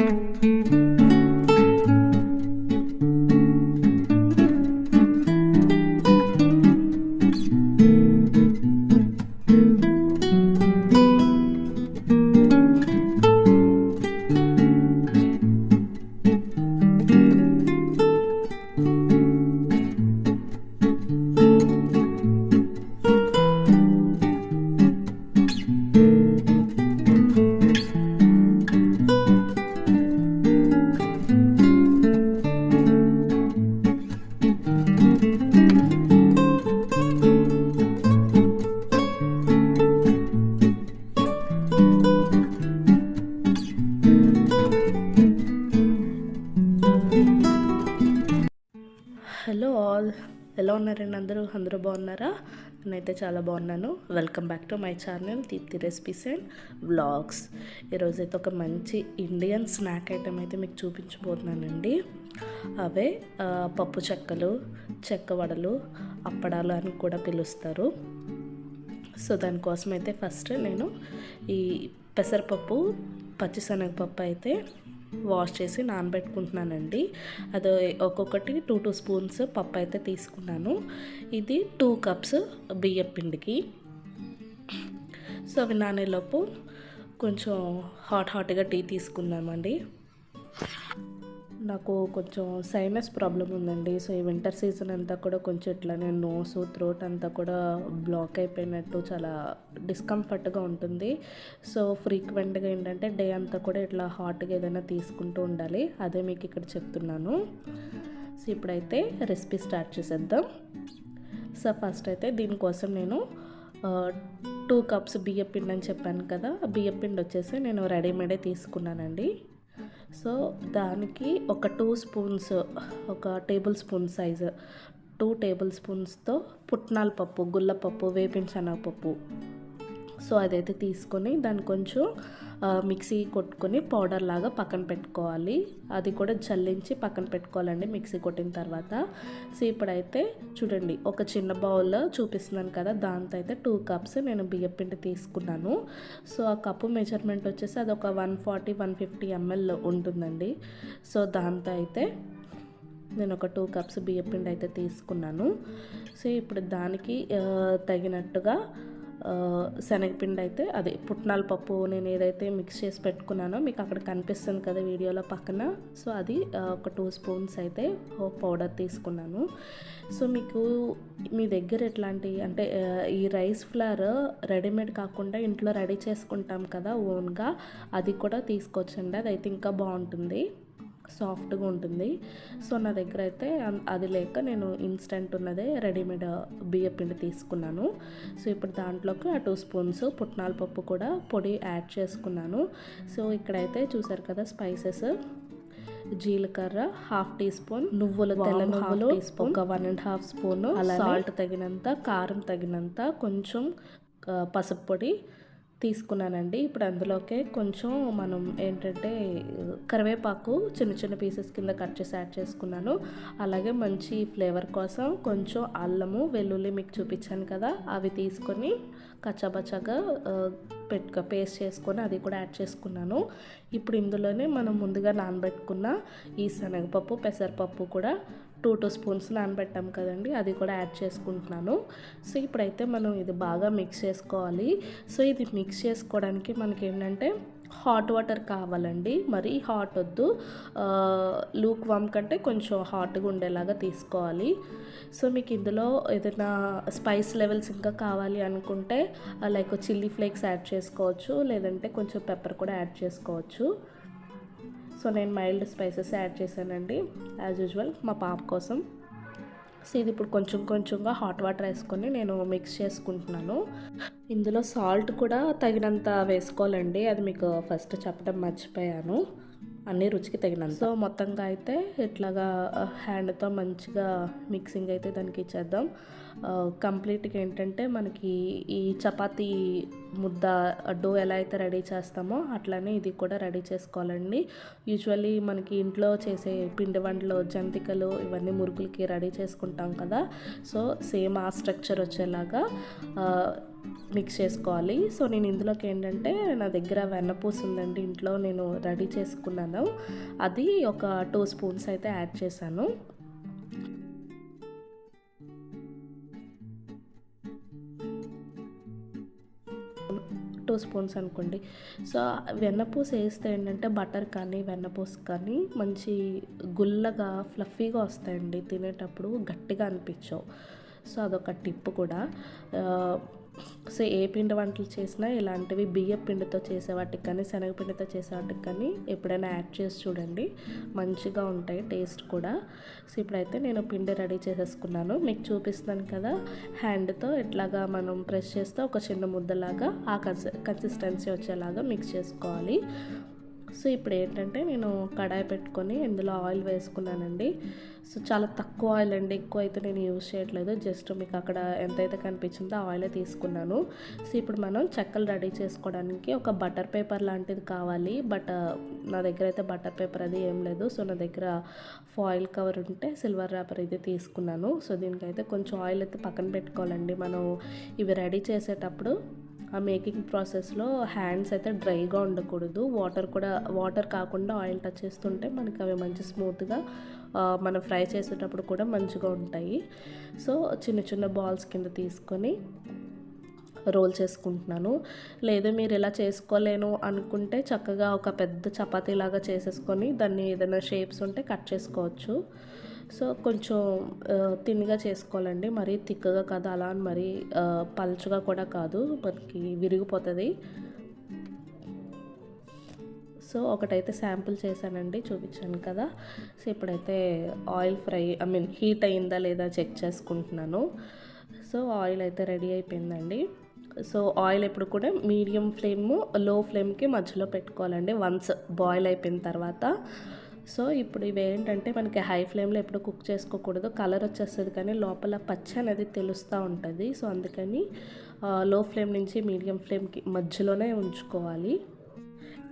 Música ఎలా ఉన్నారండి అందరూ? అందరూ బాగున్నారా? నేనైతే చాలా బాగున్నాను. Welcome back to my channel Deepthi recipes and vlogs ఈరోజైతే ఒక మంచి ఇండియన్ స్నాక్ ఐటెం అయితే మీకు చూపించబోతున్నానండి. అవే పప్పు చెక్కలు చెక్క వడలు అప్పడాలు అని కూడా పిలుస్తారు. సో దానికోసం అయితే ఫస్ట్ నేను ఈ పెసరపప్పు పచ్చిశనగపప్పు అయితే వాష్ చేసి నానబెట్టుకుంటున్నానండి. అది ఒక్కొక్కటి టూ టూ స్పూన్స్ పప్పు అయితే తీసుకున్నాను. ఇది టూ కప్స్ బియ్యం పిండికి. సో అవి నానేలోపు కొంచెం హాట్ హాట్గా టీ తీసుకున్నామండి నాకు కొంచెం సైనస్ ప్రాబ్లం ఉందండి. సో ఈ వింటర్ సీజన్ అంతా కూడా కొంచెం ఇట్లానే నోస్ థ్రోట్ అంతా కూడా బ్లాక్ అయిపోయినట్టు చాలా డిస్కంఫర్ట్గా ఉంటుంది. సో ఫ్రీక్వెంట్గా ఏంటంటే డే అంతా కూడా ఇట్లా హాట్గా ఏదైనా తీసుకుంటూ ఉండాలి. అదే మీకు ఇక్కడ చెప్తున్నాను. సో ఇప్పుడైతే రెసిపీ స్టార్ట్ చేసేద్దాం. సో ఫస్ట్ అయితే దీనికోసం నేను టూ కప్స్ బియ్యం పిండి అని చెప్పాను కదా బియ్యం పిండి వచ్చేసి నేను రెడీమేడే తీసుకున్నానండి. సో దానికి ఒక టూ స్పూన్స్ ఒక table spoon size two table స్పూన్స్తో పుట్నాల పప్పు గుల్లపప్పు పప్పు శనగపప్పు. సో అదైతే తీసుకొని దాన్ని కొంచెం మిక్సీ కొట్టుకొని పౌడర్ లాగా పక్కన పెట్టుకోవాలి. అది కూడా చల్లించి పక్కన పెట్టుకోవాలండి మిక్సీ కొట్టిన తర్వాత. సో ఇప్పుడైతే చూడండి ఒక చిన్న బౌల్ చూపిస్తున్నాను కదా దాంతో అయితే టూ కప్స్ నేను బియ్యం పిండి తీసుకున్నాను. సో ఆ కప్పు మెజర్మెంట్ వచ్చేసి అది ఒక one forty one fifty ML ఉంటుందండి. సో దాంతో అయితే నేను ఒక టూ కప్స్ బియ్యపిండి అయితే తీసుకున్నాను. సో ఇప్పుడు దానికి తగినట్టుగా శనగపిండి అయితే అదే పుట్నాల పప్పు నేను ఏదైతే మిక్స్ చేసి పెట్టుకున్నానో మీకు అక్కడ కనిపిస్తుంది కదా వీడియోలో పక్కన. సో అది ఒక టూ స్పూన్స్ అయితే పౌడర్ తీసుకున్నాను. సో మీకు మీ దగ్గర ఎట్లాంటి అంటే ఈ రైస్ ఫ్లవర్ రెడీమేడ్ కాకుండా ఇంట్లో రెడీ చేసుకుంటాం కదా ఓన్గా అది కూడా తీసుకొచ్చండి అది అయితే ఇంకా బాగుంటుంది. సాఫ్ట్గా ఉంటుంది. సో నా దగ్గర అయితే అది లేక నేను ఇన్స్టెంట్ ఉన్నదే రెడీమేడ్ బియ్య పిండి తీసుకున్నాను. సో ఇప్పుడు దాంట్లోకి ఆ టూ స్పూన్స్ పుట్నాల పప్పు కూడా పొడి యాడ్ చేసుకున్నాను. సో ఇక్కడైతే చూసారు కదా స్పైసెస్. జీలకర్ర హాఫ్ టీ స్పూన్ నువ్వులు తెల్ల నువ్వులు ఒక one and half spoon. Salt తగినంత కారం తగినంత కొంచెం పసుపు పొడి తీసుకున్నానండి. ఇప్పుడు అందులోకే కొంచెం మనం ఏంటంటే కరివేపాకు చిన్న చిన్న పీసెస్ కింద కట్ చేసి యాడ్ చేసుకున్నాను. అలాగే మంచి ఫ్లేవర్ కోసం కొంచెం అల్లము వెల్లుల్లి మీకు చూపించాను కదా అవి తీసుకొని కచ్చాబచ్చాగా పెట్టుక పేస్ట్ చేసుకొని అది కూడా యాడ్ చేసుకున్నాను. ఇప్పుడు ఇందులోనే మనం ముందుగా నానబెట్టుకున్న ఈ శనగపప్పు పెసరపప్పు కూడా టూ టూ స్పూన్స్ నానబెట్టాం కదండి అది కూడా యాడ్ చేసుకుంటున్నాను. సో ఇప్పుడైతే మనం ఇది బాగా మిక్స్ చేసుకోవాలి. సో ఇది మిక్స్ చేసుకోవడానికి మనకి ఏంటంటే హాట్ వాటర్ కావాలండి. మరీ హాట్ వద్దు. లూక్ వామ్ కంటే కొంచెం హాట్గా ఉండేలాగా తీసుకోవాలి. సో మీకు ఇందులో ఏదైనా స్పైస్ లెవెల్స్ ఇంకా కావాలి అనుకుంటే లైక్ చిల్లీ ఫ్లేక్స్ యాడ్ చేసుకోవచ్చు. లేదంటే కొంచెం పెప్పర్ కూడా యాడ్ చేసుకోవచ్చు. సో నేను మైల్డ్ స్పైసెస్ యాడ్ చేశానండి యాజ్ యూజువల్ మా పాప కోసం. సో ఇది ఇప్పుడు కొంచెం కొంచెంగా హాట్ వాటర్ వేసుకొని నేను మిక్స్ చేసుకుంటున్నాను. ఇందులో సాల్ట్ కూడా తగినంత వేసుకోవాలండి అది మీకు ఫస్ట్ చెప్పడం మర్చిపోయాను. అన్ని రుచికి తగినంత. సో మొత్తంగా అయితే ఇట్లాగా హ్యాండ్తో మంచిగా మిక్సింగ్ అయితే దానికి ఇచ్చేద్దాం. కంప్లీట్గా ఏంటంటే మనకి ఈ చపాతీ ముద్ద డో ఎలా అయితే రెడీ చేస్తామో అట్లానే ఇది కూడా రెడీ చేసుకోవాలండి. యూజువల్లీ మనకి ఇంట్లో చేసే పిండి వంటలు జంతికలు ఇవన్నీ మురుకులకి రెడీ చేసుకుంటాం కదా. సో సేమ్ ఆ స్ట్రక్చర్ వచ్చేలాగా మిక్స్ చేసుకోవాలి. సో నేను ఇందులోకి ఏంటంటే నా దగ్గర వెన్నపూస ఉందండి. ఇంట్లో నేను రెడీ చేసుకున్నాను. అది ఒక టూ స్పూన్స్ అయితే యాడ్ చేశాను. టూ స్పూన్స్ అనుకోండి. సో వెన్నపూస వేస్తే ఏంటంటే బటర్ కానీ వెన్నపూస కానీ మంచి గుల్లగా ఫ్లఫీగా వస్తాయండి. తినేటప్పుడు గట్టిగా అనిపించవు. సో అదొక టిప్ కూడా. సో ఏ పిండి వంటలు చేసినా ఇలాంటివి బియ్య పిండితో చేసే వాటికి కానీ శనగపిండితో చేసే వాటికి కానీ ఎప్పుడైనా యాడ్ చేసి చూడండి. మంచిగా ఉంటాయి టేస్ట్ కూడా. సో ఇప్పుడైతే నేను పిండి రెడీ చేసేసుకున్నాను. మీకు చూపిస్తున్నాను కదా హ్యాండ్తో ఇట్లాగా మనం ప్రెస్ చేస్తే ఒక చిన్న ముద్దలాగా ఆ కన్సి కన్సిస్టెన్సీ వచ్చేలాగా మిక్స్ చేసుకోవాలి. సో ఇప్పుడు ఏంటంటే నేను కడాయి పెట్టుకొని ఇందులో ఆయిల్ వేసుకున్నానండి. సో చాలా తక్కువ ఆయిల్ అండి ఎక్కువ అయితే నేను యూజ్ చేయట్లేదు. జస్ట్ మీకు అక్కడ ఎంతైతే కనిపించిందో ఆయిలే తీసుకున్నాను. సో ఇప్పుడు మనం చెక్కలు రెడీ చేసుకోవడానికి ఒక బటర్ పేపర్ లాంటిది కావాలి. బట్ నా దగ్గర అయితే బటర్ పేపర్ అది ఏం లేదు. సో నా దగ్గర ఫాయిల్ కవర్ ఉంటే సిల్వర్ ర్యాపర్ ఇది తీసుకున్నాను. సో దీనికైతే కొంచెం ఆయిల్ అయితే పక్కన పెట్టుకోవాలండి. మనం ఇవి రెడీ చేసేటప్పుడు ఆ మేకింగ్ ప్రాసెస్లో హ్యాండ్స్ అయితే డ్రైగా ఉండకూడదు. వాటర్ కూడా వాటర్ కాకుండా ఆయిల్ టచ్ చేస్తుంటే మనకి అవి మంచి స్మూత్గా మనం ఫ్రై చేసేటప్పుడు కూడా మంచిగా ఉంటాయి. సో చిన్న చిన్న బాల్స్ కింద తీసుకొని రోల్ చేసుకుంటున్నాను. లేదు మీరు ఇలా చేసుకోలేను అనుకుంటే చక్కగా ఒక పెద్ద చపాతీలాగా చేసేసుకొని దాన్ని ఏదైనా షేప్స్ ఉంటే కట్ చేసుకోవచ్చు. సో కొంచెం తిన్గా చేసుకోవాలండి. మరీ తిక్కగా కాదు అలా అని మరీ పలుచగా కూడా కాదు. మనకి విరిగిపోతుంది. సో ఒకటైతే శాంపుల్ చేశానండి చూపించాను కదా. సో ఇప్పుడైతే oil fry I mean heat అయిందా లేదా చెక్ చేసుకుంటున్నాను. సో ఆయిల్ అయితే రెడీ అయిపోయిందండి. సో ఆయిల్ ఎప్పుడు కూడా మీడియం ఫ్లేమ్లో ఫ్లేమ్కి మధ్యలో పెట్టుకోవాలండి. వన్స్ బాయిల్ అయిపోయిన తర్వాత. సో ఇప్పుడు ఇవి ఏంటంటే మనకి హై ఫ్లేమ్లో ఎప్పుడు కుక్ చేసుకోకూడదు. కలర్ వచ్చేస్తుంది కానీ లోపల పచ్చ అనేది తెలుస్తూ ఉంటుంది. సో అందుకని లో ఫ్లేమ్ నుంచి మీడియం ఫ్లేమ్కి మధ్యలోనే ఉంచుకోవాలి.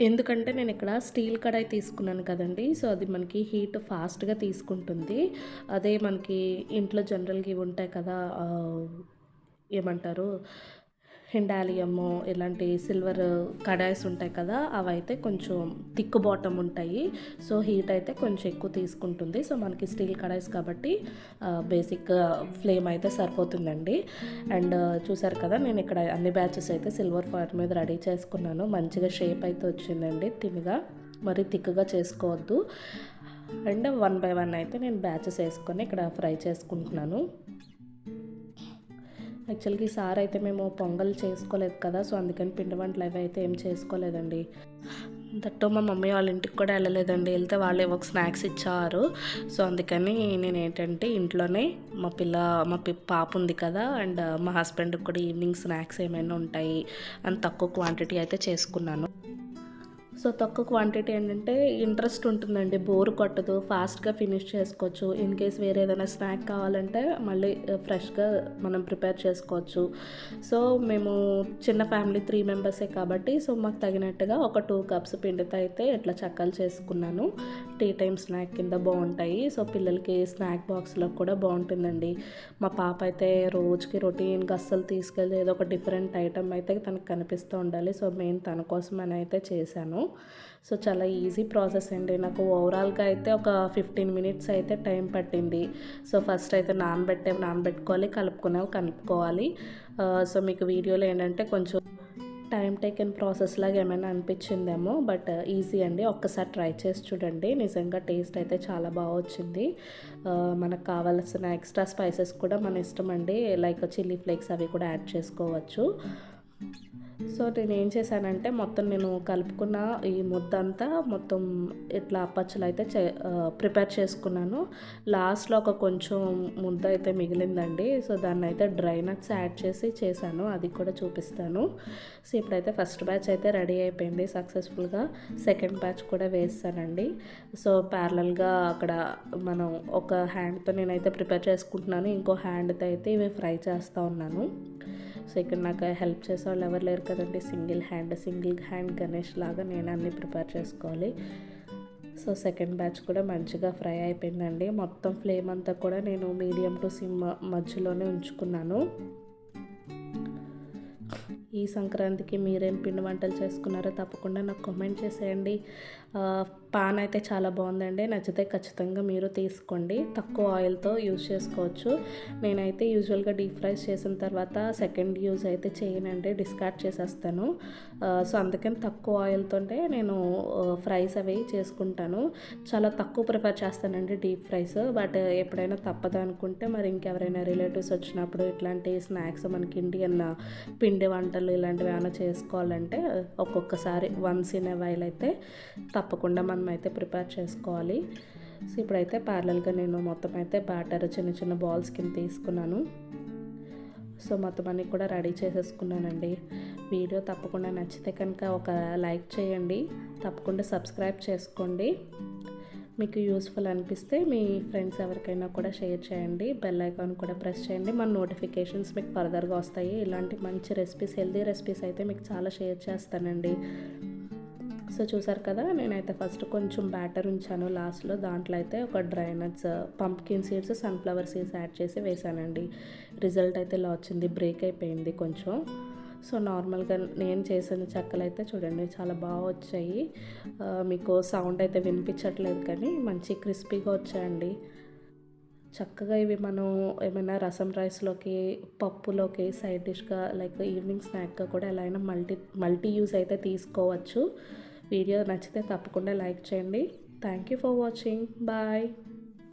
ఎందుకంటే నేను ఇక్కడ స్టీల్ కడాయి తీసుకున్నాను కదండి. సో అది మనకి హీట్ ఫాస్ట్గా తీసుకుంటుంది. అదే మనకి ఇంట్లో జనరల్గా ఇవి ఉంటాయి కదా ఏమంటారు? హిండాలియము ఇలాంటి సిల్వర్ కడాయిస్ ఉంటాయి కదా అవి అయితే కొంచెం థిక్ బాటమ్ ఉంటాయి. సో హీట్ అయితే కొంచెం ఎక్కువ తీసుకుంటుంది. సో మనకి స్టీల్ కడాయిస్ కాబట్టి బేసిక్ ఫ్లేమ్ అయితే సరిపోతుందండి. అండ్ చూసారు కదా నేను ఇక్కడ అన్ని బ్యాచెస్ అయితే సిల్వర్ ఫాయిల్ మీద రెడీ చేసుకున్నాను. మంచిగా షేప్ అయితే వచ్చిందండి తినిగా మరి థిక్గా చేసుకోవద్దు. అండ్ వన్ బై వన్ అయితే నేను బ్యాచెస్ వేసుకొని ఇక్కడ ఫ్రై చేసుకుంటున్నాను. యాక్చువల్గా ఈసారి అయితే మేము పొంగల్ చేసుకోలేదు కదా సో అందుకని పిండి వంటలు అవి అయితే ఏం చేసుకోలేదండి. దట్టు మా మమ్మీ వాళ్ళ ఇంటికి కూడా వెళ్ళలేదండి. వెళ్తే వాళ్ళు ఏవో స్నాక్స్ ఇచ్చారు. సో అందుకని నేను ఏంటంటే ఇంట్లోనే మా పిల్ల మా పి పాప ఉంది కదా అండ్ మా హస్బెండ్కి కూడా ఈవినింగ్ స్నాక్స్ ఏమైనా ఉంటాయి అని తక్కువ క్వాంటిటీ అయితే చేసుకున్నాను. సో తక్కువ క్వాంటిటీ ఏంటంటే ఇంట్రెస్ట్ ఉంటుందండి. బోర్ కొట్టదు ఫాస్ట్గా ఫినిష్ చేసుకోవచ్చు. ఇన్ కేస్ వేరే ఏదైనా స్నాక్ కావాలంటే మళ్ళీ uh, ఫ్రెష్గా మనం ప్రిపేర్ చేసుకోవచ్చు. సో మేము చిన్న ఫ్యామిలీ త్రీ మెంబర్సే కాబట్టి సో మాకు తగినట్టుగా ఒక టూ కప్స్ పిండితో అయితే ఇట్లా చక్కలు చేసుకున్నాను. టీ టైం స్నాక్ కింద బాగుంటాయి. సో పిల్లలకి స్నాక్ బాక్స్లో కూడా బాగుంటుందండి. మా పాప అయితే రోజుకి రొటీన్గా అస్సలు తీసుకెళ్ళి ఏదో ఒక డిఫరెంట్ ఐటమ్ అయితే తనకు కనిపిస్తూ ఉండాలి. సో మెయిన్ తన కోసం అని అయితే చేశాను. సో చాలా ఈజీ ప్రాసెస్ అండి. నాకు ఓవరాల్గా అయితే ఒక ఫిఫ్టీన్ మినిట్స్ అయితే టైం పట్టింది. సో ఫస్ట్ అయితే నానబెట్టే నానబెట్టుకోవాలి కలుపుకునేవి కలుపుకోవాలి. సో మీకు వీడియోలో ఏంటంటే కొంచెం టైం టేకెన్ ప్రాసెస్ లాగా ఏమైనా అనిపించిందేమో బట్ ఈజీ అండి. ఒక్కసారి ట్రై చేసి చూడండి. నిజంగా టేస్ట్ అయితే చాలా బాగా వచ్చింది. మనకు కావాల్సిన ఎక్స్ట్రా స్పైసెస్ కూడా మన ఇష్టం అండి. లైక్ చిల్లీ ఫ్లేక్స్ అవి కూడా యాడ్ చేసుకోవచ్చు. సో నేను ఏం చేశానంటే మొత్తం నేను కలుపుకున్న ఈ ముద్ద అంతా మొత్తం ఇట్లా అప్పచ్చులు అయితే చే ప్రిపేర్ చేసుకున్నాను. లాస్ట్లో ఒక కొంచెం ముద్ద అయితే మిగిలిందండి. సో దాన్ని అయితే డ్రై నట్స్ యాడ్ చేసి చేశాను. అది కూడా చూపిస్తాను. సో ఇప్పుడైతే ఫస్ట్ బ్యాచ్ అయితే రెడీ అయిపోయింది సక్సెస్ఫుల్గా. సెకండ్ బ్యాచ్ కూడా వేస్తానండి. సో ప్యారలల్గా అక్కడ మనం ఒక హ్యాండ్తో నేనైతే ప్రిపేర్ చేసుకుంటున్నాను. ఇంకో హ్యాండ్తో అయితే ఇవి ఫ్రై చేస్తూ ఉన్నాను. సో ఇక్కడ నాకు హెల్ప్ చేసే వాళ్ళు ఎవరు లేరు కదండి. Single hand single hand Ganesh లాగా నేను అన్నీ ప్రిపేర్ చేసుకోవాలి. సో సెకండ్ బ్యాచ్ కూడా మంచిగా ఫ్రై అయిపోయిందండి. మొత్తం ఫ్లేమ్ అంతా కూడా నేను మీడియం టు సిమ్ మధ్యలోనే ఉంచుకున్నాను. ఈ సంక్రాంతికి మీరేం పిండి వంటలు చేసుకున్నారో తప్పకుండా నాకు కామెంట్ చేసేయండి. పాన్ అయితే చాలా బాగుందండి. నచ్చితే ఖచ్చితంగా మీరు తీసుకోండి. తక్కువ ఆయిల్తో యూజ్ చేసుకోవచ్చు. నేనైతే యూజువల్గా డీప్ ఫ్రైస్ చేసిన తర్వాత సెకండ్ యూజ్ అయితే చేయనండి. డిస్కార్డ్ చేసేస్తాను. సో అందుకని తక్కువ ఆయిల్తోనే నేను ఫ్రైస్ అవి చేసుకుంటాను. చాలా తక్కువ ప్రిఫర్ చేస్తానండి డీప్ ఫ్రైస్. బట్ ఎప్పుడైనా తప్పదు అనుకుంటే మరి ఇంకెవరైనా రిలేటివ్స్ వచ్చినప్పుడు ఇట్లాంటి స్నాక్స్ మనకి ఇండియన్ పిండి వంటలు ఇలాంటివి ఏమైనా చేసుకోవాలంటే ఒక్కొక్కసారి వన్స్ ఇన్ ఎ వైల్ అయితే తప్పకుండా మనం అయితే ప్రిపేర్ చేసుకోవాలి. సో ఇప్పుడైతే ప్యారలల్గా నేను మొత్తం అయితే బ్యాటర్ చిన్న చిన్న బాల్స్ కింద తీసుకున్నాను. సో మొత్తం అన్నీ కూడా రెడీ చేసేసుకున్నానండి. వీడియో తప్పకుండా నచ్చితే కనుక ఒక లైక్ చేయండి. తప్పకుండా సబ్స్క్రైబ్ చేసుకోండి. మీకు యూస్ఫుల్ అనిపిస్తే మీ ఫ్రెండ్స్ ఎవరికైనా కూడా షేర్ చేయండి. బెల్ ఐకాన్ కూడా ప్రెస్ చేయండి. మన నోటిఫికేషన్స్ మీకు ఫర్దర్గా వస్తాయి. ఇలాంటి మంచి రెసిపీస్ హెల్దీ రెసిపీస్ అయితే మీకు చాలా షేర్ చేస్తానండి. సో చూసారు కదా నేనైతే ఫస్ట్ కొంచెం బ్యాటర్ ఉంచాను లాస్ట్లో. దాంట్లో అయితే ఒక dry nuts pumpkin seeds sunflower seeds add చేసి వేసానండి రిజల్ట్ అయితే ఇలా వచ్చింది బ్రేక్ అయిపోయింది కొంచెం. సో నార్మల్గా నేను చేసిన చెక్కలు అయితే చూడండి చాలా బాగా వచ్చాయి. మీకు సౌండ్ అయితే వినిపించట్లేదు కానీ మంచి క్రిస్పీగా వచ్చాయండి. చక్కగా ఇవి మనం ఏమైనా రసం రైస్లోకి పప్పులోకి సైడ్ డిష్గా లైక్ ఈవినింగ్ స్నాక్గా కూడా ఎలా అయినా మల్టీ మల్టీ యూస్ అయితే తీసుకోవచ్చు. వీడియో నచ్చితే తప్పకుండా లైక్ చేయండి. Thank you for watching bye